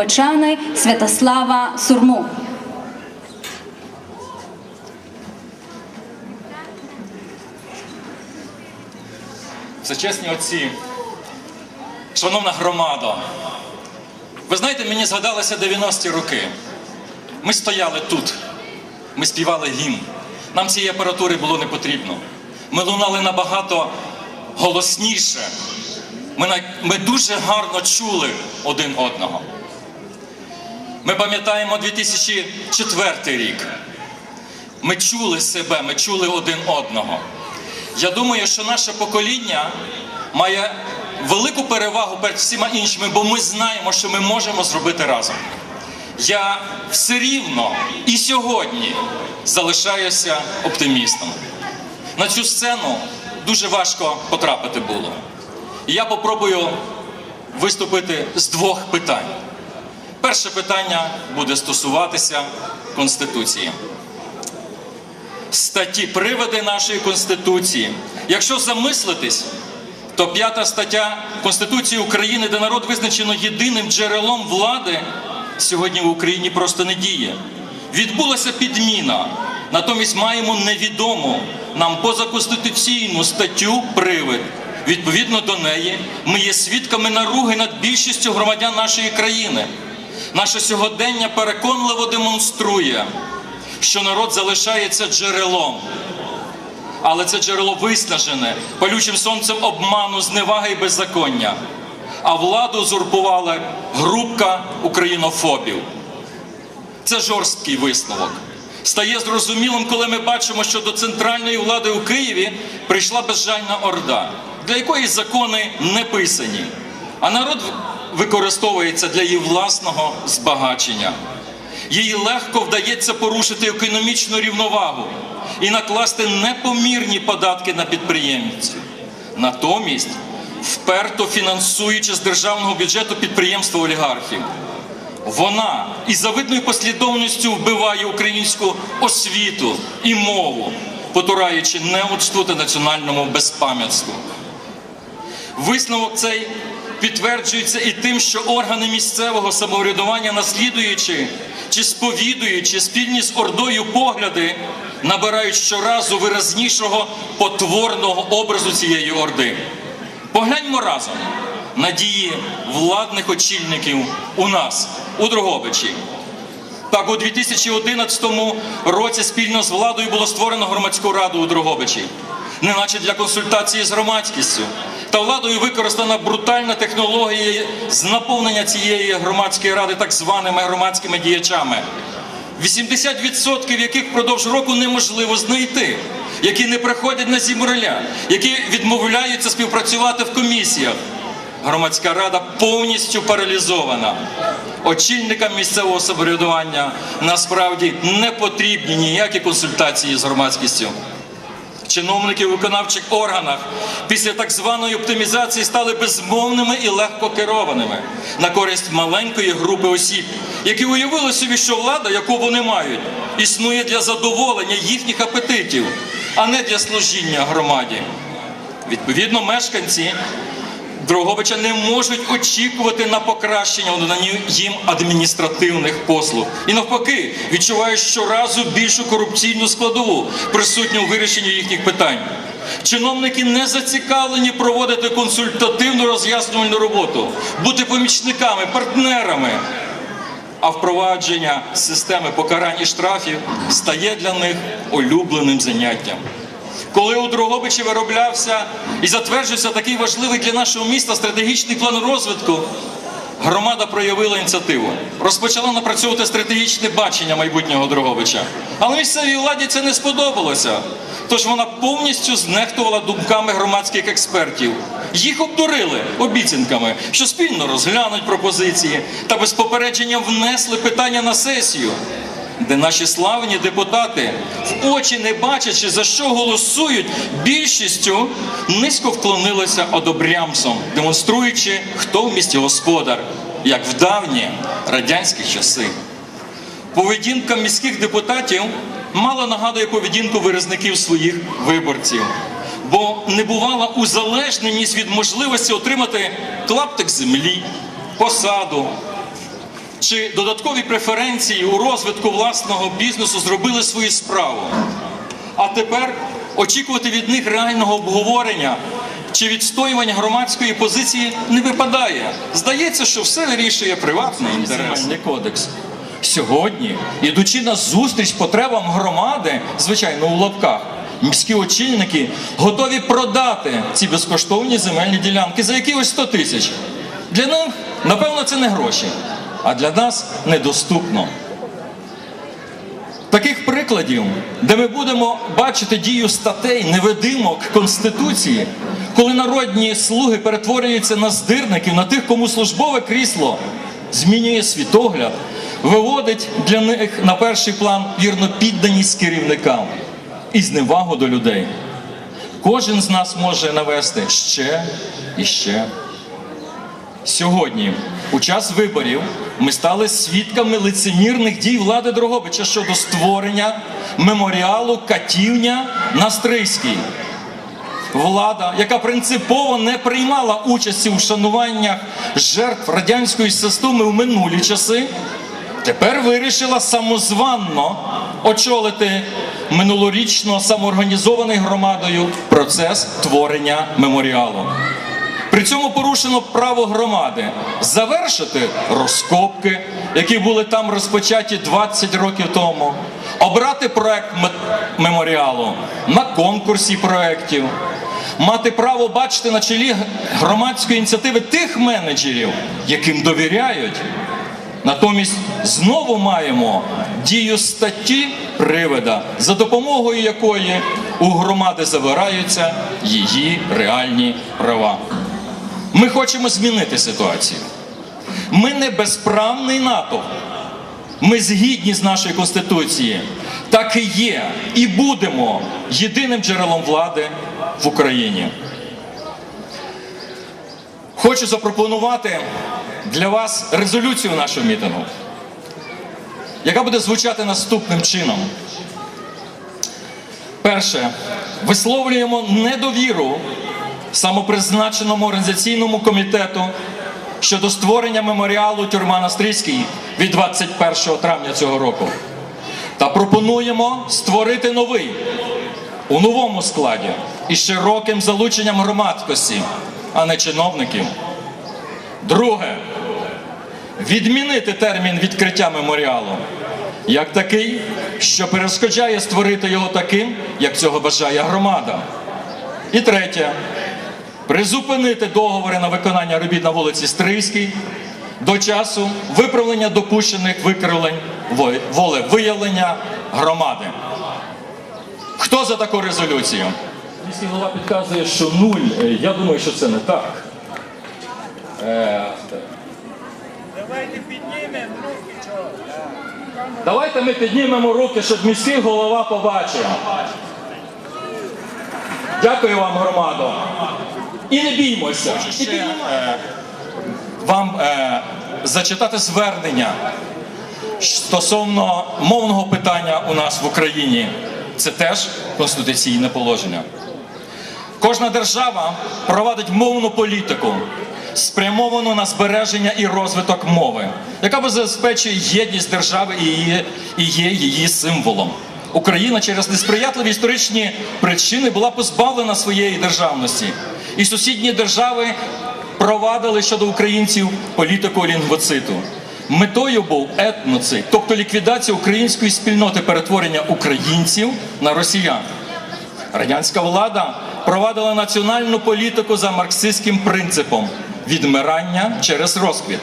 Печани Святослава Сурму. Всечесні отці, шановна громада, ви знаєте, мені згадалися 90-ті роки. Ми стояли тут, ми співали гімн. Нам цієї апаратури було не потрібно. Ми лунали набагато голосніше. Ми, ми дуже гарно чули один одного. Ми пам'ятаємо 2004 рік. Ми чули себе, ми чули один одного. Я думаю, що наше покоління має велику перевагу перед всіма іншими, бо ми знаємо, що ми можемо зробити разом. Я все рівно і сьогодні залишаюся оптимістом. На цю сцену дуже важко потрапити було. І я попробую виступити з двох питань. Перше питання буде стосуватися Конституції статті приводи нашої Конституції. Якщо замислитись, то п'ята стаття Конституції України, де народ визначено єдиним джерелом влади, сьогодні в Україні просто не діє. Відбулася підміна. Натомість маємо невідому нам позаконституційну статтю привид. Відповідно до неї, ми є свідками наруги над більшістю громадян нашої країни. Наше сьогодення переконливо демонструє, що народ залишається джерелом. Але це джерело виснажене палючим сонцем обману, зневаги і беззаконня. А владу узурпувала групка українофобів. Це жорсткий висновок. Стає зрозумілим, коли ми бачимо, що до центральної влади у Києві прийшла безжальна орда, для якої закони не писані, а народ використовується для її власного збагачення. Їй легко вдається порушити економічну рівновагу і накласти непомірні податки на підприємців. Натомість, вперто фінансуючи з державного бюджету підприємства олігархів. Вона із завидною послідовністю вбиває українську освіту і мову, потураючи неудству та національному безпам'ятству. Висновок цей підтверджується і тим, що органи місцевого самоврядування, наслідуючи чи сповідуючи спільні з ордою погляди, набирають щоразу виразнішого потворного образу цієї орди. Погляньмо разом на дії владних очільників у нас, у Дрогобичі. Так, у 2011 році спільно з владою було створено громадську раду у Дрогобичі, неначе для консультації з громадськістю. Та владою використана брутальна технологія з наповнення цієї громадської ради так званими громадськими діячами. 80% яких впродовж року неможливо знайти, які не приходять на зібрання, які відмовляються співпрацювати в комісіях. Громадська рада повністю паралізована. Очільникам місцевого самоврядування насправді не потрібні ніякі консультації з громадськістю. Чиновники в виконавчих органах після так званої оптимізації стали безмовними і легко керованими на користь маленької групи осіб, які уявили собі, що влада, яку вони мають, існує для задоволення їхніх апетитів, а не для служіння громаді. Відповідно, мешканці Дрогобича не можуть очікувати на покращення у їм адміністративних послуг. І навпаки, відчувають щоразу більшу корупційну складову, присутню у вирішенні їхніх питань. Чиновники не зацікавлені проводити консультативну роз'яснювальну роботу, бути помічниками, партнерами. А впровадження системи покарань і штрафів стає для них улюбленим заняттям. Коли у Дрогобичі вироблявся і затверджувався такий важливий для нашого міста стратегічний план розвитку, громада проявила ініціативу, розпочала напрацьовувати стратегічне бачення майбутнього Дрогобича. Але місцевій владі це не сподобалося. Тож вона повністю знехтувала думками громадських експертів. Їх обдурили обіцянками, що спільно розглянуть пропозиції та без попередження внесли питання на сесію де наші славні депутати, в очі не бачачи, за що голосують, більшістю низько вклонилися одобрямсом, демонструючи, хто в місті господар, як в давні радянські часи. Поведінка міських депутатів мало нагадує поведінку виразників своїх виборців, бо не бувала узалежненість від можливості отримати клаптик землі, посаду, чи додаткові преференції у розвитку власного бізнесу зробили свою справу. А тепер очікувати від них реального обговорення чи відстоювання громадської позиції не випадає. Здається, що все вирішує приватний інтерес. кодекс. Сьогодні, ідучи на зустріч потребам громади, звичайно, у лапках, міські очільники готові продати ці безкоштовні земельні ділянки за якихось 100 тисяч. Для них, напевно, це не гроші, а для нас недоступно. Таких прикладів, де ми будемо бачити дію статей невидимок Конституції, коли народні слуги перетворюються на здирників, на тих, кому службове крісло змінює світогляд, виводить для них на перший план вірно підданість керівникам і зневагу до людей. Кожен з нас може навести ще і ще. Сьогодні, у час виборів, ми стали свідками лицемірних дій влади Дрогобича щодо створення меморіалу Катівня на Стрийській. Влада, яка принципово не приймала участі у вшануваннях жертв радянської системи в минулі часи, тепер вирішила самозванно очолити минулорічно самоорганізований громадою процес творення меморіалу. При цьому порушено право громади завершити розкопки, які були там розпочаті 20 років тому, обрати проект меморіалу на конкурсі проєктів, мати право бачити на чолі громадської ініціативи тих менеджерів, яким довіряють. Натомість знову маємо дію статті привида, за допомогою якої у громади забираються її реальні права. Ми хочемо змінити ситуацію. Ми не безправний натовп. Ми згідні з нашої Конституції. Так і є, і будемо єдиним джерелом влади в Україні. Хочу запропонувати для вас резолюцію нашого мітингу, яка буде звучати наступним чином. Перше, висловлюємо недовіру самопризначеному організаційному комітету щодо створення меморіалу Тюрма на Стрийській від 21 травня цього року. Та пропонуємо створити новий у новому складі і широким залученням громадськості, а не чиновників. Друге, відмінити термін відкриття меморіалу як такий, що перешкоджає створити його таким, як цього бажає громада. І третє, призупинити договори на виконання робіт на вулиці Стрийській до часу виправлення допущених викривлень во- волевиявлення громади. Хто за таку резолюцію? Міський голова підказує, що нуль. Е, Я думаю, що це не так. Е, Давайте піднімемо руки, чого? Давайте ми піднімемо руки, щоб міський голова побачив. Дякую вам, громадо. І не біймося. І піднімаємо. Вам е, зачитати звернення стосовно мовного питання у нас в Україні. Це теж конституційне положення. Кожна держава провадить мовну політику, спрямовану на збереження і розвиток мови, яка забезпечує єдність держави і є, і є її символом. Україна через несприятливі історичні причини була позбавлена своєї державності, і сусідні держави провадили щодо українців політику лінгвоциту. Метою був етноцид, тобто ліквідація української спільноти перетворення українців на росіян. Радянська влада провадила національну політику за марксистським принципом відмирання через розквіт.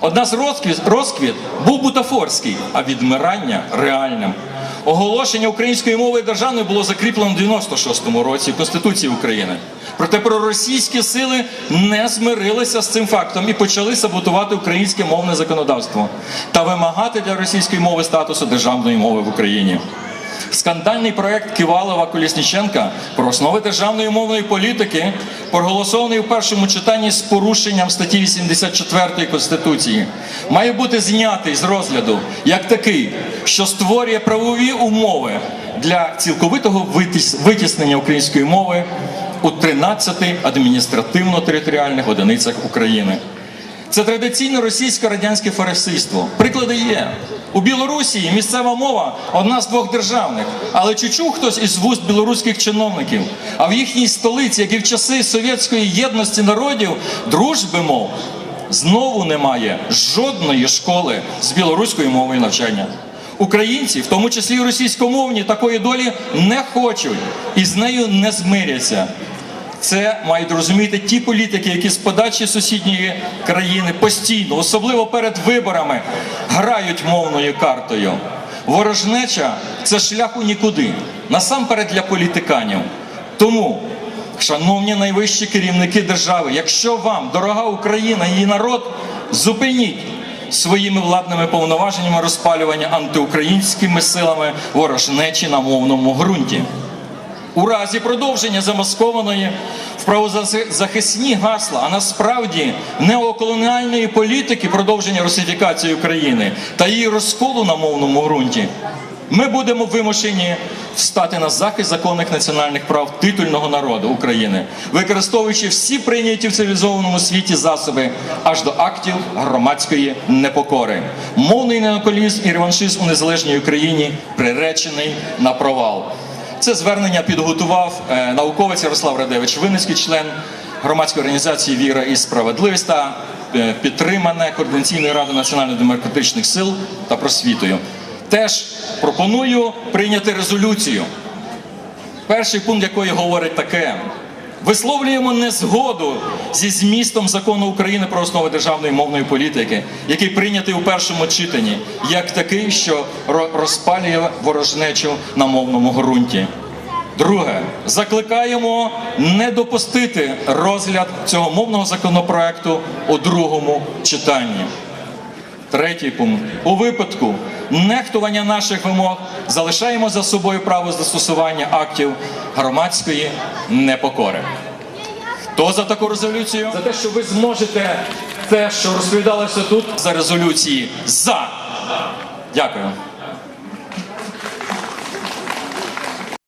Одна з розквіт, розквіт був бутафорський, а відмирання реальним. Оголошення української мови державною було закріплено в 96-му році Конституції України. Проте проросійські сили не змирилися з цим фактом і почали саботувати українське мовне законодавство та вимагати для російської мови статусу державної мови в Україні. Скандальний проект Ківалова Колісніченка про основи державної мовної політики, проголосований у першому читанні з порушенням статті 84 Конституції, має бути знятий з розгляду як такий, що створює правові умови для цілковитого витіснення української мови у 13 адміністративно-територіальних одиницях України. Це традиційне російсько-радянське фарисейство. Приклади є. У Білорусі місцева мова одна з двох державних, але чучув хтось із вуст білоруських чиновників. А в їхній столиці, як і в часи совєтської єдності народів, дружби мов знову немає жодної школи з білоруською мовою навчання. Українці, в тому числі і російськомовні, такої долі не хочуть і з нею не змиряться. Це мають розуміти ті політики, які з подачі сусідньої країни постійно, особливо перед виборами, грають мовною картою. Ворожнеча це шлях у нікуди, насамперед для політиканів. Тому, шановні найвищі керівники держави, якщо вам дорога Україна, її народ, зупиніть своїми владними повноваженнями розпалювання антиукраїнськими силами ворожнечі на мовному ґрунті. У разі продовження замаскованої в правозахисні гасла, а насправді неоколоніальної політики продовження русифікації України та її розколу на мовному ґрунті, ми будемо вимушені встати на захист законних національних прав титульного народу України, використовуючи всі прийняті в цивілізованому світі засоби аж до актів громадської непокори. Мовний неоколізм і реваншизм у незалежній Україні приречений на провал. Це звернення підготував е, науковець Ярослав Радевич, Винницький член громадської організації Віра і справедливість та е, підтримане Координаційною радою національно-демократичних сил та просвітою. Теж пропоную прийняти резолюцію, перший пункт якої говорить таке: висловлюємо незгоду зі змістом закону України про основи державної мовної політики, який прийнятий у першому читанні, як такий, що розпалює ворожнечу на мовному ґрунті. Друге, закликаємо не допустити розгляд цього мовного законопроекту у другому читанні. Третій пункт. У випадку нехтування наших вимог залишаємо за собою право застосування актів громадської непокори. Хто за таку резолюцію? За те, що ви зможете те, що розповідалося тут, за резолюції за. Дякую.